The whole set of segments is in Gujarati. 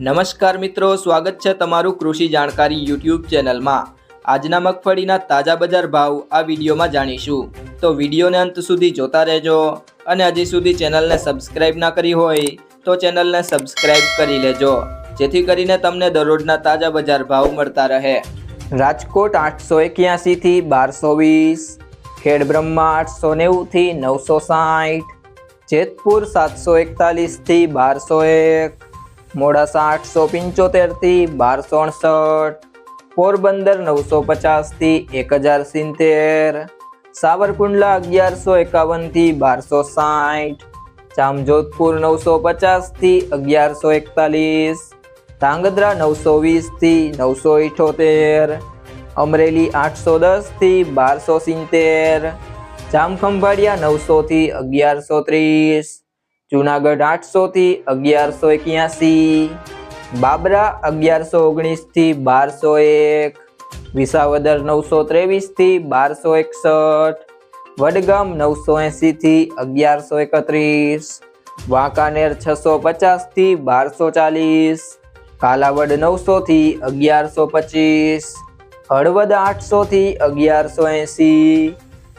નમસ્કાર મિત્રો, સ્વાગત છે તમારું કૃષિ જાણકારી યુટ્યુબ ચેનલમાં. આજના મગફળીના તાજા બજાર ભાવ આ વિડીયોમાં જાણીશું. તો વિડીયોને અંત સુધી જોતા રહેજો અને હજી સુધી ચેનલને સબસ્ક્રાઇબ ના કરી હોય તો ચેનલને સબસ્ક્રાઇબ કરી લેજો, જેથી કરીને તમને દરરોજના તાજા બજાર ભાવ મળતા રહે. રાજકોટ આઠસો એક્યાસીથી બારસો વીસ, ખેડબ્રહ્મા આઠસો નેવુંથી નવસો સાઠ, જેતપુર સાતસો એકતાલીસથી બારસો એક મોડાસા આઠસો પંચોતેરથી બારસો અડસઠ, પોરબંદર નવસો પચાસથી એક હજાર સિત્તેર, સાવરકુંડલા અગિયારસો એકાવનથી બારસો સાઠ, જામજોધપુર નવસો પચાસથી અગિયારસો એકતાલીસ, ધાંગધ્રા નવસો વીસથી નવસો ઇઠોતેર, અમરેલી આઠસો દસથી બારસો સિત્તેર, જામખંભાળિયા નવસોથી અગિયારસો ત્રીસ જુનાગઢ આઠસોથી અગિયારસો એક્યાસી, બાબરા અગિયારસો ઓગણીસથી બારસો એક, વિસાવદર નવસો ત્રેવીસથી બારસો એકસઠ, વડગામ નવસો એંસીથી અગિયારસો એકત્રીસ, વાંકાનેર છસો પચાસથી બારસો ચાલીસ, કાલાવડ નવસોથી અગિયારસો પચીસ, હળવદ આઠસોથી અગિયારસો એંસી,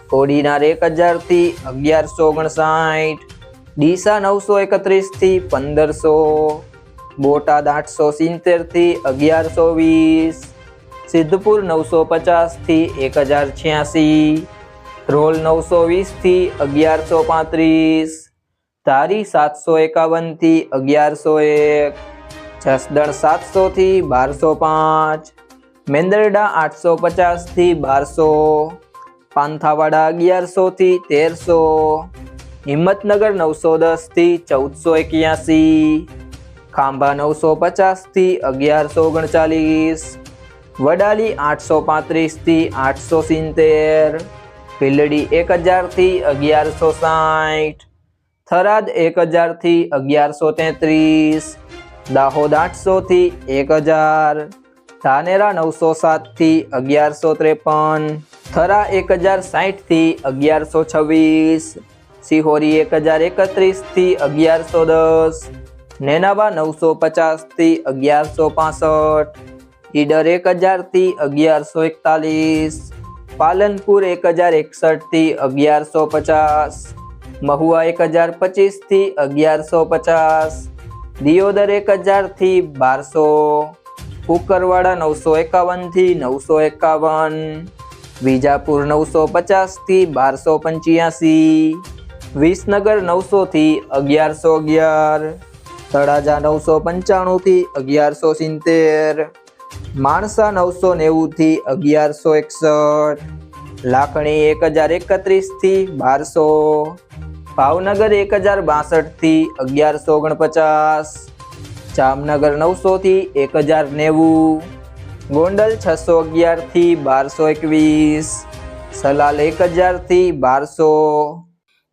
કોડીનાર એક હજારથી અગિયારસો ઓગણસાઠ ડીસા નવસો એકત્રીસથી પંદરસો, બોટાદ આઠસો સિત્તેરથી અગિયારસો વીસ, સિદ્ધપુર નવસો પચાસથી એક હજાર છ્યાસી, ધ્રોલ નવસો વીસથી અગિયારસો પાંત્રીસ, ધારી સાતસો એકાવનથી અગિયારસો એક, જસદણ સાતસોથી બારસો પાંચ, મેંદરડા આઠસો પચાસથી બારસો, પાંથાવાડા અગિયારસોથી તેરસો હિંમતનગર નવસો દસથી ચૌદસો એક્યાસી, ખાંભા નવસો પચાસથી અગિયારસો ઓગણચાલીસ, વડાલી આઠસો પાંત્રીસથી આઠસો સિત્તેર, ભીલડી એક હજારથી અગિયારસો સાઠ, થરાદ એક હજારથી અગિયારસો તેત્રીસ, દાહોદ આઠસોથી એક હજાર, ધાનેરા નવસો સાતથી અગિયારસો ત્રેપન, થરા એક હજાર સાઠથી અગિયારસો છવ્વીસ સિહોરી એક હજાર એકત્રીસથી અગિયારસો દસ. નેનાવા નવસો પચાસથી અગિયારસો પાસઠ. ઈડર એક હજારથી અગિયારસો એકતાલીસ. પાલનપુર એક હજાર એકસઠથી અગિયારસો પચાસ. મહુવા એક હજાર પચીસથી અગિયારસો પચાસ. દિયોદર એક હજારથી બારસો. કુકરવાડા નવસો એકાવનથી નવસો એકાવન. વિજાપુર નવસો પચાસથી બારસો પંચ્યાસી. વિસનગર નવસોથી અગિયારસો અગિયાર, તળાજા નવસો પંચાણુંથી અગિયારસો સિત્તેર, માણસા નવસો નેવુંથી અગિયારસો એકસઠ, લાખણી એક હજાર એકત્રીસથી બારસો, ભાવનગર એક હજાર બાસઠથી અગિયારસો ઓગણપચાસ, જામનગર નવસોથી એક હજાર નેવું, ગોંડલ છસો અગિયારથી બારસો એકવીસ, સલાલ એક હજારથી બારસો